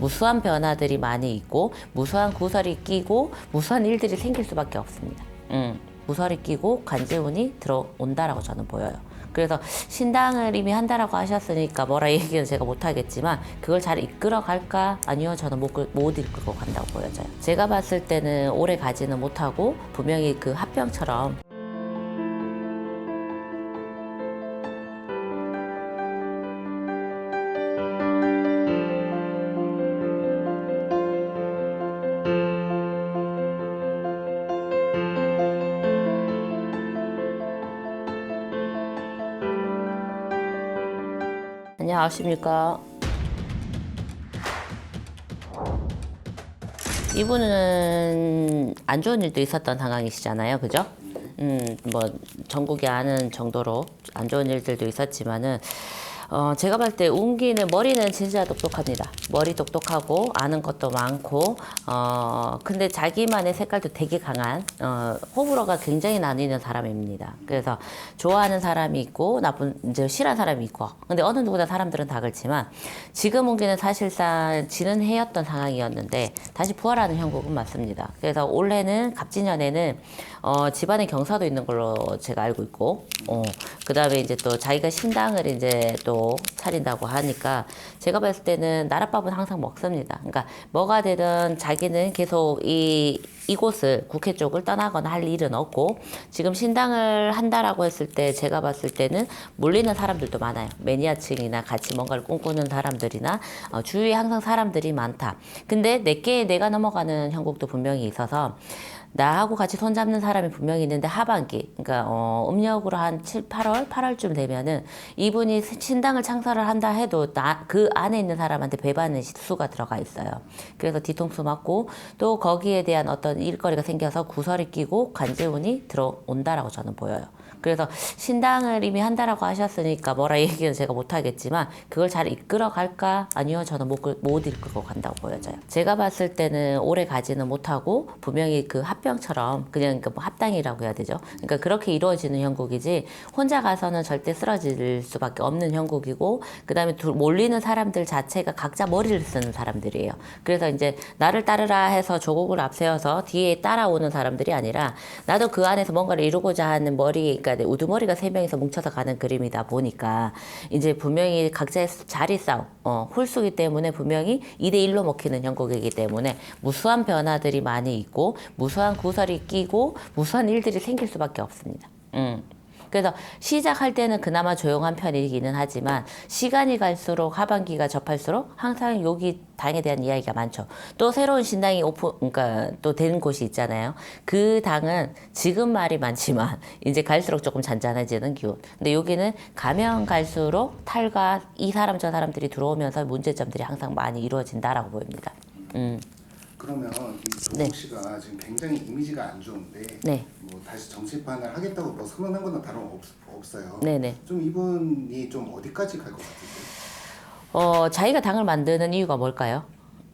무수한 변화들이 많이 있고 무수한 구설이 끼고 무수한 일들이 생길 수밖에 없습니다. 음, 구설이 끼고 관제운이 들어온다라고 저는 보여요. 그래서 신당을 이미 한다라고 하셨으니까 뭐라 얘기는 제가 못하겠지만 그걸 잘 이끌어 갈까 아니요 저는 못, 끌- 못 이끌고 간다고 보여져요 제가 봤을 때는 오래 가지는 못하고 분명히 그 합병처럼 안녕하십니까. 이분은 안 좋은 일도 있었던 상황이시잖아요. 그죠? 음, 뭐, 전국이 아는 정도로 안 좋은 일들도 있었지만은, 어, 제가 봤을 때 운기는 머리는 진짜 똑똑합니다. 머리 똑똑하고 아는 것도 많고, 어, 근데 자기만의 색깔도 되게 강한, 어, 호불호가 굉장히 나뉘는 사람입니다. 그래서 좋아하는 사람이 있고, 나쁜, 이제 싫어하는 사람이 있고, 근데 어느 누구나 사람들은 다 그렇지만, 지금 운기는 사실상 지는 해였던 상황이었는데, 다시 부활하는 형국은 맞습니다. 그래서 올해는 갑진년에는, 어, 집안에 경사도 있는 걸로 제가 알고 있고, 어, 그 다음에 이제 또 자기가 신당을 이제 또 차린다고 하니까 제가 봤을 때는 나랏밥은 항상 먹습니다. 그러니까 뭐가 되든 자기는 계속 이, 이곳을 국회 쪽을 떠나거나 할 일은 없고 지금 신당을 한다라고 했을 때 제가 봤을 때는 몰리는 사람들도 많아요. 매니아층이나 같이 뭔가를 꿈꾸는 사람들이나 어, 주위에 항상 사람들이 많다. 근데 내게 내가 넘어가는 형국도 분명히 있어서 나하고 같이 손잡는 사람이 분명히 있는데 하반기, 그러니까 어, 음력으로 한 7, 8월, 8월쯤 되면은 이분이 신당 을 창설을 한다 해도 나, 그 안에 있는 사람한테 배반의 수가 들어가 있어요. 그래서 뒤통수 맞고 또 거기에 대한 어떤 일거리가 생겨서 구설이 끼고 관제운이 들어온다라고 저는 보여요. 그래서 신당을 이미 한다라고 하셨으니까 뭐라 얘기는 제가 못하겠지만 그걸 잘 이끌어 갈까 아니요 저는 못, 끌- 못 이끌고 간다고 보여져요. 제가 봤을 때는 오래 가지는 못하고 분명히 그 합병처럼 그냥 그 뭐 합당이라고 해야 되죠. 그러니까 그렇게 이루어지는 형국이지 혼자 가서는 절대 쓰러질 수밖에 없는 형국 이고 그다음에 둘- 몰리는 사람들 자체가 각자 머리를 쓰는 사람들이에요. 그래서 이제 나를 따르라 해서 조국을 앞세워서 뒤에 따라오는 사람들이 아니라 나도 그 안에서 뭔가를 이루고자 하는 머리, 그러니까 내 우두머리가 세 명이서 뭉쳐서 가는 그림이다 보니까 이제 분명히 각자의 자리 싸움, 어, 홀수기 때문에 분명히 2대1로 먹히는 형국이기 때문에 무수한 변화들이 많이 있고 무수한 구설이 끼고 무수한 일들이 생길 수밖에 없습니다. 음. 그래서 시작할 때는 그나마 조용한 편이기는 하지만 시간이 갈수록 하반기가 접할수록 항상 여기 당에 대한 이야기가 많죠. 또 새로운 신당이 오픈, 그러니까 또 된 곳이 있잖아요. 그 당은 지금 말이 많지만 이제 갈수록 조금 잔잔해지는 기운. 근데 여기는 가면 갈수록 탈과 이 사람 저 사람들이 들어오면서 문제점들이 항상 많이 이루어진다라고 보입니다. 음, 그러면 이 조국 네. 씨가 지금 굉장히 이미지가 안 좋은데 네. 뭐 다시 정치판을 하겠다고 뭐 선언한 거는 다름 없, 없어요. 네네. 좀 이분이 좀 어디까지 갈 것 같으세요? 어, 자기가 당을 만드는 이유가 뭘까요?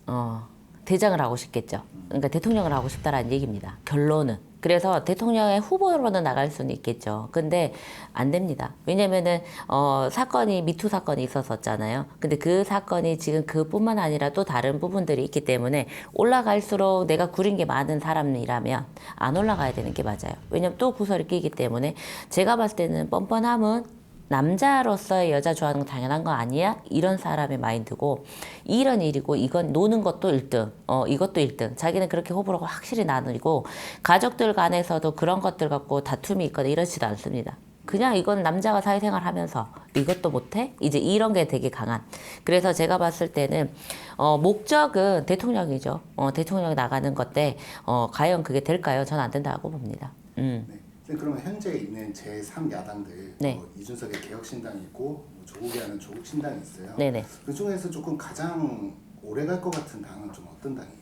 어, 대장을 하고 싶겠죠. 그러니까 대통령을 하고 싶다라는 얘기입니다. 결론은. 그래서 대통령의 후보로는 나갈 수는 있겠죠. 근데 안 됩니다. 왜냐면은, 어, 사건이, 미투 사건이 있었었잖아요. 근데 그 사건이 지금 그뿐만 아니라 또 다른 부분들이 있기 때문에 올라갈수록 내가 구린 게 많은 사람이라면 안 올라가야 되는 게 맞아요. 왜냐면 또 구설이 끼기 때문에 제가 봤을 때는 뻔뻔함은 남자로서의 여자 좋아하는 건 당연한 거 아니야? 이런 사람의 마인드고 이런 일이고 이건 노는 것도 1등 어 이것도 1등 자기는 그렇게 호불호가 확실히 나누고 가족들 간에서도 그런 것들 갖고 다툼이 있거나 이러지도 않습니다 그냥 이건 남자가 사회생활 하면서 이것도 못해? 이제 이런 게 되게 강한. 그래서 제가 봤을 때는, 어, 목적은 대통령이죠. 어, 대통령이 나가는 건데, 어, 과연 그게 될까요? 저는 안 된다고 봅니다. 음. 네. 그러면 현재 있는 제3 야당들 네. 뭐 이준석의 개혁신당이 있고 뭐 조국이 하는 조국신당이 있어요. 네네. 그 중에서 조금 가장 오래 갈 것 같은 당은 좀 어떤 당이에요?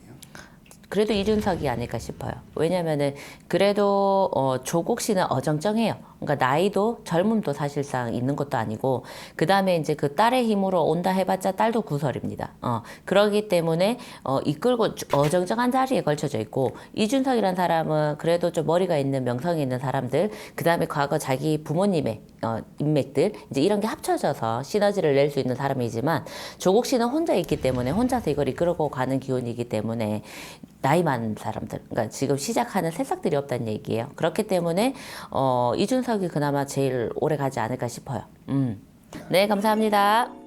그래도 이준석이 아닐까 싶어요. 왜냐면은 그래도 어, 조국 씨는 어정쩡해요. 그러니까 나이도 젊음도 사실상 있는 것도 아니고 그 다음에 이제 그 딸의 힘으로 온다 해봤자 딸도 구설입니다. 어 그러기 때문에 어 이끌고 쭉 어정쩡한 자리에 걸쳐져 있고 이준석이라는 사람은 그래도 좀 머리가 있는 명성이 있는 사람들 그 다음에 과거 자기 부모님의 어, 인맥들 이제 이런 게 합쳐져서 시너지를 낼 수 있는 사람이지만 조국 씨는 혼자 있기 때문에 혼자서 이걸 이끌고 가는 기운이기 때문에 나이 많은 사람들 그러니까 지금 시작하는 새싹들이 없다는 얘기예요. 그렇기 때문에 어, 이준 석이 그나마 제일 오래 가지 않을까 싶어요. 음. 네 감사합니다.